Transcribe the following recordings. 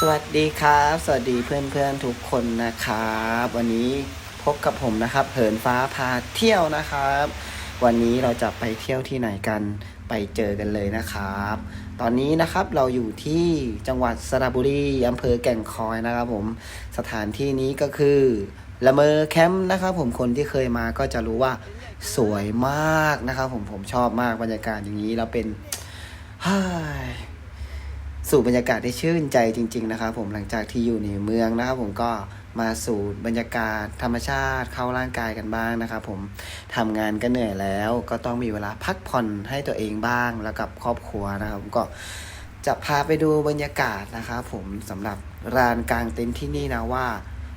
สวัสดีครับ สวัสดีเพื่อนๆทุกคนนะครับ วันนี้พบกับผมนะครับเหินฟ้าพาเที่ยวนะครับ วันนี้เราจะไปเที่ยวที่ไหนกันไปเจอกันเลยนะครับ ตอนนี้นะครับเราอยู่ที่จังหวัดสระบุรีอำเภอแก่งคอยนะครับผมสถานที่นี้ก็คือละเมอแคมป์นะครับผมคนที่เคยมาก็จะรู้ว่าสวยมากนะครับผมผมชอบมากบรรยากาศอย่างนี้แล้วเป็น สู่บรรยากาศได้ชื่นใจจริง ๆ นะครับ ผมหลังจากที่อยู่ในเมืองนะครับ ผมก็มาสู่บรรยากาศธรรมชาติเข้าร่างกายกันบ้างนะครับ ผมทำงานก็เหนื่อยแล้ว ก็ต้องมีเวลาพักผ่อนให้ตัวเองบ้างแล้วกับครอบครัวนะครับผมก็จะพาไปดูบรรยากาศนะครับผมสำหรับลานกลางเต็นท์ที่นี่นะว่า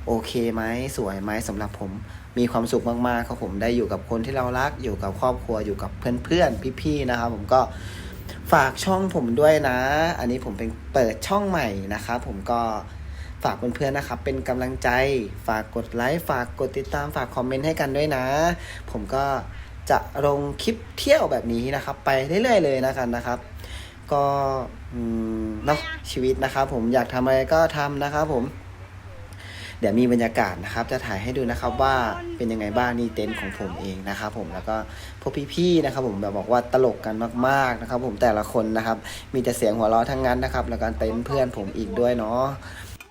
โอเคไหมสวยไหมสำหรับผมมีความสุขมากๆครับผมได้อยู่กับคนที่เรารักอยู่กับครอบครัวอยู่กับเพื่อนๆพี่ๆนะครับ ผมก็ ฝากช่องผมด้วยนะ อันนี้ผมเป็นเปิดช่องใหม่นะครับผมก็ฝากเพื่อนๆนะครับ เป็นกำลังใจ ฝากกดไลค์ ฝากกดติดตาม ฝากคอมเมนต์ให้กันด้วยนะ ผมก็จะลงคลิปเที่ยวแบบนี้นะครับ ไปเรื่อยๆเลยนะกันนะครับ ก็เนาะชีวิตนะครับผมอยากทำอะไรก็ทำนะครับผม เดี๋ยวมีบรรยากาศนะครับ จะถ่ายให้ดูนะครับว่าเป็นยังไงบ้างนี่เต็นท์ของผมเองนะครับผมแล้วก็พวกพี่ๆนะครับ ผมแบบบอกว่าตลกกันมากๆนะครับ ผมแต่ละคนนะครับ มีแต่เสียงหัวเราะทั้งนั้นนะครับ แล้วก็เต็นท์เพื่อนผมอีกด้วยเนาะ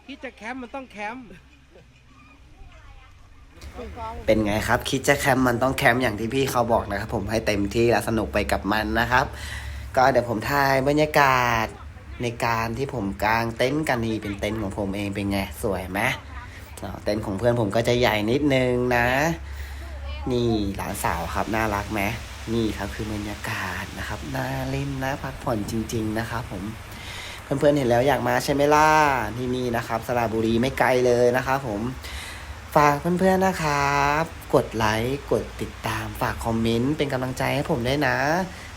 ที่จะแคมป์มันต้องแคมป์เป็นไงครับ คิดจะแคมป์มันต้องแคมป์อย่างที่พี่เขาบอกนะครับ ผมให้เต็มที่และสนุกไปกับมันนะครับ ก็เดี๋ยวผมถ่ายบรรยากาศในการที่ผมกางเต็นท์กันนี่เป็นเต็นท์ของผมเองเป็นไงสวยไหมอ๋อ เต็นท์ของเพื่อนผมก็จะใหญ่นิดนึงนะ นี่หลานสาวครับน่ารักไหมนี่ครับคือบรรยากาศนะครับน่าเล่นนะพักผ่อนจริง ๆ นะครับ ผมเพื่อนๆเห็นแล้วอยากมาใช่ไหมล่ะที่นี่นะครับสระบุรีไม่ไกลเลยนะครับผมฝากเพื่อนๆนะครับ กดไลค์กดติดตามฝากคอมเมนต์เป็นกำลังใจให้ผมด้วยนะ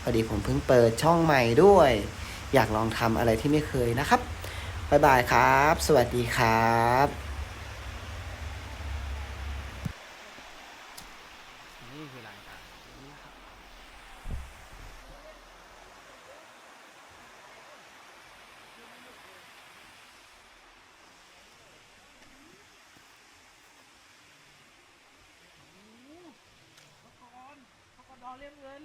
พอดีผมเพิ่งเปิดช่องใหม่ด้วย อยากลองทำอะไรที่ไม่เคยนะครับบ๊ายบายครับ สวัสดีครับ นี่คือลานกลางดอนเลี้ยงเงิน